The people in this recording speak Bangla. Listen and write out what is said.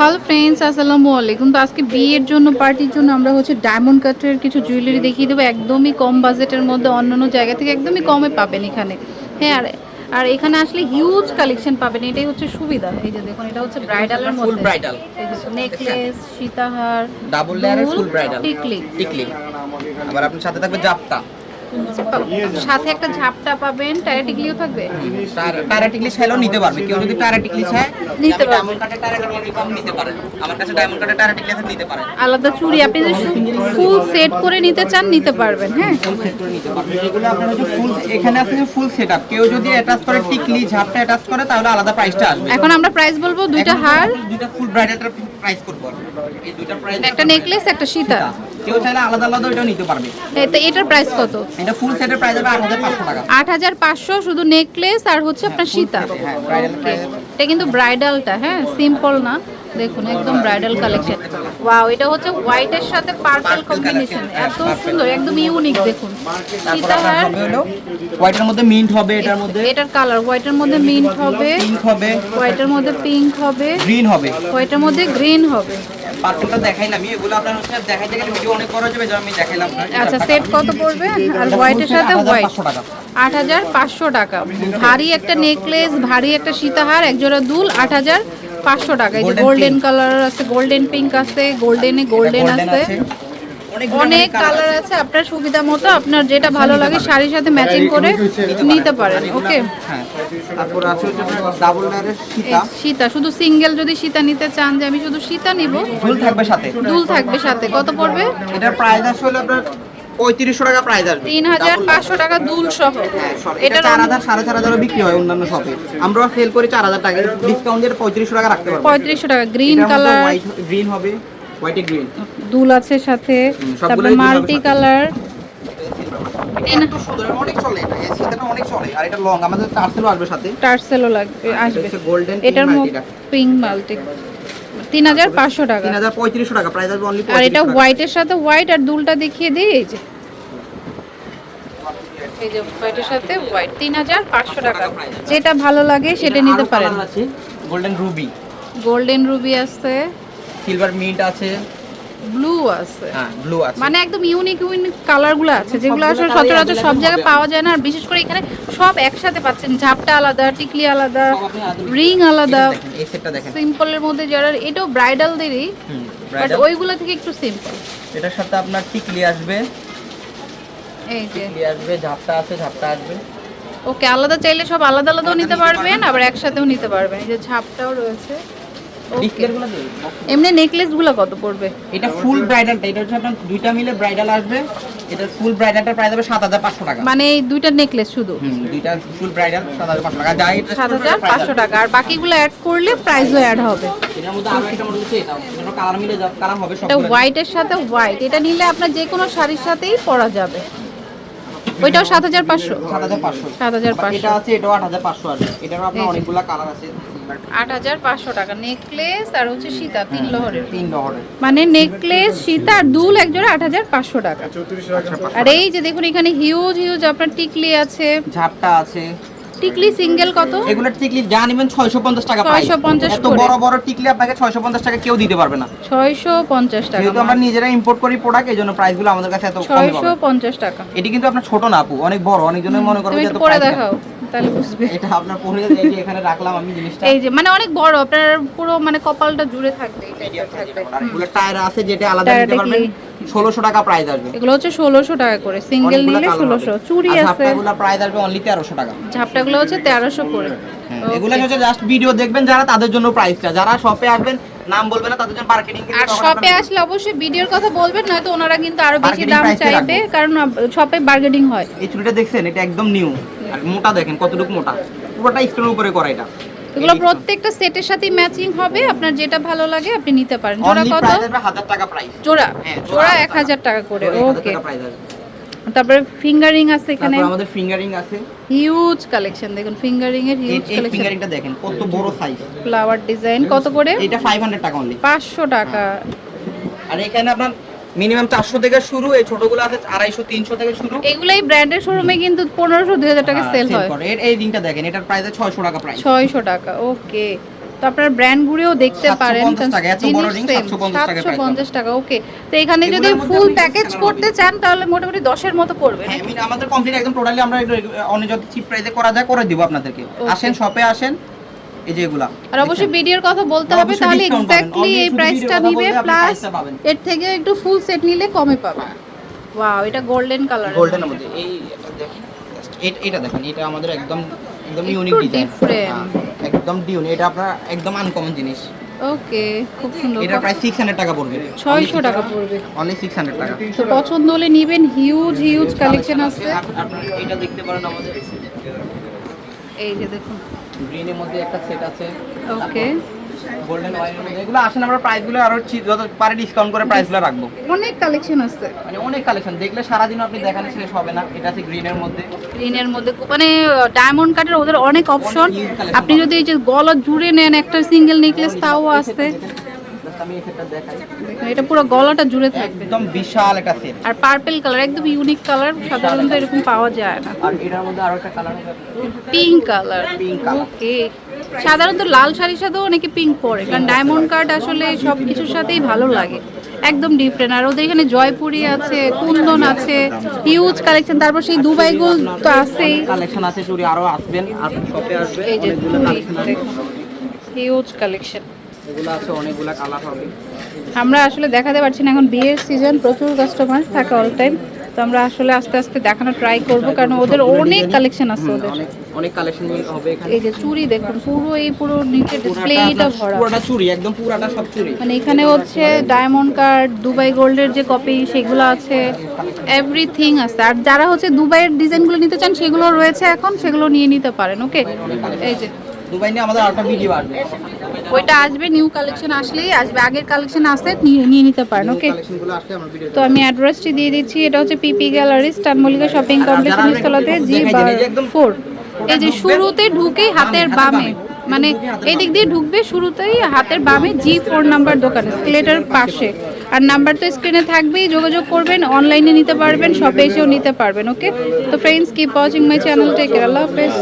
হ্যালো ফ্রেন্ডস আসসালামু আলাইকুম। তো আজকে বিয়ের জন্য পার্টির জন্য আমরা হচ্ছে ডায়মন্ড কাটের কিছু জুয়েলারি দেখিয়ে দেবো। একদমই কম বাজেটের মধ্যে অন্যান্য জায়গা থেকে একদমই কমে পাবেন এখানে। হ্যাঁ আর আর এখানে আসলে হিউজ কালেকশন পাবেন। এটাই হচ্ছে সুবিধা। এই যে দেখুন এটা হচ্ছে ব্রাইডালের ফুল মধ্যে। ব্রাইডাল নেকলেস সীতাহার ডাবল লেয়ারের ফুল ব্রাইডাল টিকলি। টিকলি। আবার আপনার সাথে থাকবে জাপটা সাথে একটা ঝাপটা পাবেন টায়ার টিকলিও থাকবে? টারা টিকলি চাইলেও নিতে পারবে। কেউ যদি টারা টিকলি চায় নিতে পারবে। ডায়মন্ড কাটে টারা টিকলি নিতে পারে আমার কাছে ডায়মন্ড কাটে টারা টিকলি আছে নিতে পারে আলাদা চুড়ি আপনি যদি ফুল সেট করে নিতে চান নিতে পারবেন হ্যাঁ? ফুল সেট করে নিতে পারবে এগুলো আপনার হচ্ছে ফুল এখানে আছে ফুল সেটআপ কেউ যদি অ্যাটাচ করে টিকলি ঝাপটা অ্যাটাচ করে তাহলে আলাদা প্রাইসটা আসবে। এখন আমরা প্রাইস বলব দুইটা হার। দুইটা ফুল ব্রাইডালটার প্রাইস করব এই দুইটা প্রাইস একটা নেকলেস একটা সীতা। কেউ চাইলে আলাদা আলাদা ওইটাও নিতে পারবে। তো এটার প্রাইস কত? এটা ফুল সেটের প্রাইস হবে 8500 টাকা। আট হাজার পাঁচশো শুধু নেকলেস আর হচ্ছে আপনার সীতা। হ্যাঁ Okay. প্রাইস এটা কিন্তু ব্রাইডালটা হ্যাঁ সিম্পল না। দেখুন একদম ব্রাইডাল কালেকশন ওয়াও এটা হচ্ছে হোয়াইটের সাথে পার্পল কম্বিনেশন এত সুন্দর একদম ইউনিক দেখুন। সীতাহার হোয়াইটের মধ্যে মিন্ট হবে এটার মধ্যে এটার কালার হোয়াইটের মধ্যে মিন্ট হবে। পিঙ্ক হবে। হোয়াইটের মধ্যে পিঙ্ক হবে। গ্রিন হবে। হোয়াইটের মধ্যে গ্রিন হবে। পার্পলটা দেখাই না আমি এগুলো আপনার হচ্ছে দেখাইতে গেলে ভিডিও অনেক বড় যাবে যা আমি দেখাইলাম। আচ্ছা সেট কত পড়বে? আর হোয়াইটের সাথে হোয়াইট 8500 টাকা। আট হাজার পাঁচশো টাকা। ভারী একটা নেকলেস ভারী একটা সীতাহার একজোড়া দুল আট হাজার পাঁচশো টাকা এই যে গোল্ডেন কালার আছে গোল্ডেন পিঙ্ক আছে গোল্ডেনে গোল্ডেন আছে। অনেক অনেক কালার আছে। আপনার সুবিধা মতো আপনার যেটা ভালো লাগে শাড়ির সাথে ম্যাচিং করে নিতে পারেন। ওকে হ্যাঁ। তারপর আছে হচ্ছে ডাবল লেয়ারের সীতা। সীতা শুধু সিঙ্গেল যদি সীতা নিতে চান যে আমি শুধু সীতা নিব ফুল থাকবে সাথে। দুল থাকবে সাথে। কত পড়বে? এটার প্রাইস আসলে আপনার পঁয়ত্রিশশো টাকা প্রাইস আসবে। তিন হাজার পাঁচশো টাকা দুল সহ। এটা চার হাজার সাড়ে চার হাজারও বিক্রি হয় অন্যান্য শপে আমরা সেল করি চার হাজার টাকা ডিসকাউন্ট দিয়ে পঁয়ত্রিশশো টাকা রাখতে পারব। পঁয়ত্রিশশো টাকা গ্রিন কালার গ্রিন হবে হোয়াইটে গ্রিন দুল আছে সাথে তারপরে মাল্টি কালার এটার পিঙ্ক মাল্টি তিন হাজার পাঁচশো টাকা। তিন হাজার পঁয়ত্রিশশো টাকা প্রাইস আসবে অনলি আর এটা হোয়াইটের সাথে হোয়াইট আর দুলটা দেখিয়ে দিই এই যে। এই যে হোয়াইটের সাথে হোয়াইট তিন হাজার পাঁচশো টাকা। যেটা ভালো লাগে সেটা নিতে পারেন। গোল্ডেন রুবি গোল্ডেন রুবি আছে। সিলভার মিন্ট আছে। ব্লু আছে। হ্যাঁ ব্লু আছে। মানে একদম ইউনিক ইউনিক কালারগুলো আছে যেগুলো আসলে সচরাচর সব জায়গায় পাওয়া যায় না। আর বিশেষ করে এখানে সব একসাথে পাচ্ছেন। ঝাপটা আলাদা টিকলি আলাদা রিং আলাদা। এই সেটটা দেখেন সিম্পলের মধ্যে যারা এটাও ব্রাইডালদেরই বাট ওইগুলো থেকে একটু সিম্পল এটার সাথে আপনার টিকলি আসবে। এই যে। টিকলি আসবে ঝাপটা আছে ঝাপটা আসবে। ওকে আলাদা চাইলে সব আলাদা আলাদাও নিতে পারবেন। আবার একসাথেও নিতে পারবেন। এই যে ঝাপটাও রয়েছে। ডিসপ্লেগুলো দিই এমনি নেকলেসগুলো কত পড়বে? এটা ফুল ব্রাইডালটা এটা হচ্ছে আপনার দুইটা মিলে ব্রাইডাল আসবে। এটা ফুল হবে সাত হাজার পাঁচশো টাকা। মানে এই দুইটা নেকলেস শুধু? দুইটা ফুল ব্রাইডাল সাত হাজার পাঁচশো টাকা। যা এটা সাত হাজার পাঁচশো টাকা। আর বাকিগুলো অ্যাড করলে প্রাইসও অ্যাড হবে। এটার মধ্যে আরও একটা মডেল আছে এটা এটা কালার মিলে যাবে কালার হবে এটা সব হোয়াইটের সাথে হোয়াইট এটা নিলে আপনার যে কোনো শাড়ির সাথেই পরা যাবে। ওইটাও সাত হাজার পাঁচশো? সাত হাজার পাঁচশো। সাত হাজার পাঁচশো। এটা আছে এটাও আট হাজার পাঁচশো এটারও আপনার অনেকগুলা কালার আছে। আট হাজার পাঁচশো টাকা। নেকলেস আর হচ্ছে সীতা তিন লহরের। তিন ডহরের মানে নেকলেস সীতা আর দুল এক আট হাজার পাঁচশো টাকা। আর এই যে দেখুন এখানে হিউজ হিউজ আপনার টিকলি আছে। ঝাপটা আছে। টিকলি সিঙ্গেল কত? এগুলোর টিকলি যা নেবেন ছয়শো পঞ্চাশ টাকা price। 650 এত বড় বড় টিকলি আপনাকে ছয়শো পঞ্চাশ টাকা কেউ দিতে পারবে না। ছয়শো পঞ্চাশ টাকা যেহেতু আমরা নিজেরা ইম্পোর্ট করি প্রোডাক্ট প্রাইসগুলো আমাদের কাছে এত কমে ছয়শো পঞ্চাশ টাকা। এটি কিন্তু আপনার ছোট না আপু অনেক বড় মনে করবে তুমি যে এত পরে দেখাও। তাহলে বুঝবে। এটা আপনার পরে এই যে এখানে রাখলাম আমি জিনিসটা। এই যে মানে অনেক বড় আপনার পুরো মানে কপালটা জুড়ে থাকবে এর থাকবে। আর টায়ার আছে যেটা আলাদা নিতে পারবেন ষোলোশো টাকা প্রাইস আসবে। এগুলো হচ্ছে ষোলোশো টাকা করে সিঙ্গেল নিলে colour ষোলোশো হবে। চুড়ি আছে। ঝাপটাগুলো প্রাইস আসবে অনলি তেরোশো টাকা। ঝাপটাগুলো হচ্ছে তেরোশো করে। Okay. এগুলো হচ্ছে জাস্ট ভিডিও দেখবেন যারা তাদের জন্য প্রাইসটা যারা শপে আসবেন নাম বলবেন না তাদের জন্য মার্কেটিং আর শপে আসলে অবশ্যই ভিডিওর কথা বলবেন নয়তো ওনারা কিন্তু আরও বেশি দাম চাইবে কারণ শপে বার্গেনিং হয়। এই চুড়িটা দেখছেন এটা একদম নিউ আর মোটা দেখেন কতটুকু মোটা? পুরোটা স্টোনের উপরে করা এটা। এগুলো প্রত্যেকটা সেটের সাথে ম্যাচিং হবে আপনার যেটা ভালো লাগে আপনি নিতে পারেন। জোড়া কত? প্রাইস আসবে হাজার টাকা প্রাইস জোড়া? হ্যাঁ, জোড়া জোড়া হাজার এক হাজার টাকা করে ওকে তারপরে ফিঙ্গারিং আছে এখানে। আমাদের ফিঙ্গারিং আছে। হিউজ কালেকশন দেখুন ফিঙ্গারিং এর হিউজ কালেকশন ফিঙ্গারিংটা দেখেন কত বড় সাইজ ফ্লাওয়ার ডিজাইন কত করে? এটা 500 টাকা অনলি পাঁচশো টাকা। আর এখানে আপনার মিনিমাম 400 থেকে শুরু এই ছোটগুলো আছে 250 300 থেকে শুরু। এগুলাই ব্র্যান্ডের শোরুমে কিন্তু পনেরোশো দুই হাজার টাকা হ্যাঁ, সেল হয়। এর এই রিংটা দেখেন এটার প্রাইস 600 টাকা প্রাইস ছয়শো টাকা ওকে তো আপনারা ব্র্যান্ড ঘুরেও দেখতে পারেন টাকা, এত বড় ring 750 টাকায় price 750 টাকা ওকে তো এখানে যদি ফুল প্যাকেজ করতে চান তাহলে মোটামুটি 10 এর মতো পড়বে। হ্যাঁ আমাদের কমপ্লিট একদম টোটালি আমরা অনেক যত চিপ প্রাইসে করা যায় করে দিব আপনাদেরকে। আসেন শপে আসেন। এই যে এগুলা। আর অবশ্যই ভিডিওর কথা বলতে হবে তাহলে এক্স্যাক্টলি এই প্রাইসটা নিবে প্লাস। এর থেকে একটু ফুল সেট নিলে কমে পাবে। ওয়াও এটা গোল্ডেন কালার গোল্ডেনের মধ্যে। এই এটা দেখেন এটা- এটা দেখেন এটা আমাদের একদম একদম ইউনিক ডিজাইন একদম ডিউন এটা আপনার একদম আনকমন জিনিস। ওকে খুব সুন্দর। এটা প্রায় 600 টাকা পড়বে। 600 টাকা পড়বে। অনলি 600 টাকা। তো পছন্দ হলে নিবেন হিউজ হিউজ কালেকশন আছে। এটা দেখতে পারেন আমাদের। এই যে দেখুন। গ্রিনের মধ্যে একটা সেট আছে। ওকে গোল্ডেন ওয়াইনের মধ্যে এগুলো আসেন আমরা প্রাইসগুলো আরও যত পারে ডিসকাউন্ট করে প্রাইসগুলো রাখব। অনেক কালেকশন আছে। মানে অনেক কালেকশন দেখলে সারাদিন আপনি দেখানো শেষ হবে না। এটা আছে গ্রিনের মধ্যে। গ্রিনের মধ্যে মানে ডায়মন্ড কাটের ওদের অনেক অপশন আপনি যদি এই যে গলা জুড়ে নেন একটা সিঙ্গেল নেকলেস তাও আছে আমি এই দেখাই। এটা পুরো গলাটা জুড়ে থাকবে। একদম বিশাল একটা সেট আর পার্পল কালার একদম ইউনিক কালার সাধারণত এরকম পাওয়া যায় না। আর এটার মধ্যে আরও একটা কালার পিঙ্ক কালার। ওকে সাধারণত লাল শাড়ির সাথেও অনেকে পিঙ্ক পরে কারণ ডায়মন্ড কার্ড আসলে সব কিছুর সাথেই ভালো লাগে। একদম ডিফারেন্ট আর ওদের এখানে জয়পুরি আছে কুন্দন আছে হিউজ কালেকশন তারপর সেই দুবাই গোল তো আছেই। কালেকশন আছে চুরি আরও আসবেন আপনি শপে আসবেন হিউজ কালেকশন এগুলো আছে অনেকগুলো কালার হবে। আমরা আসলে দেখাতে পারছি না এখন বিয়ের সিজন প্রচুর কাস্টমার থাকে অল টাইম তো আমরা আসলে আস্তে আস্তে দেখানো ট্রাই করব কারণ ওদের অনেক কালেকশন আছে ওদের। অনেক কালেকশন হবে এখানে। এই যে চুড়ি দেখুন পুরো এই পুরো নিচে ডিসপ্লেটা ভরা। পুরাটা চুরি একদম পুরাটা সব চুরি মানে এখানে হচ্ছে ডায়মন্ড কার্ড দুবাই গোল্ডের যে কপি সেগুলো আছে। এভরিথিং আছে। আর যারা হচ্ছে দুবাইয়ের ডিজাইনগুলো নিতে চান সেগুলো রয়েছে এখন সেগুলো নিয়ে নিতে পারেন ওকে এই যে। দুবাই নিয়ে আমাদের আরেকটা ভিডিও আসবে। ওইটা আসবে নিউ কালেকশন আসলেই আসবে আগের কালেকশন আসতে নিয়ে নিতে পারেন ওকে তো আমি অ্যাড্রেসটি দিয়ে দিচ্ছি এটা হচ্ছে PP gallery star Mallika shopping complex যারা জি ফোর এই যে শুরুতে ঢুকেই হাতের বামে। মানে এই দিক দিয়ে ঢুকবে শুরুতেই হাতের বামে জি ফোর নাম্বার দোকান স্কেলেটার পাশে। আর নাম্বার তো স্ক্রিনে থাকবেই যোগাযোগ করবেন অনলাইনে নিতে পারবেন শপে এসেও নিতে পারবেন ওকে তো friends keep watching my channel tech আল্লাহ হাফেজ।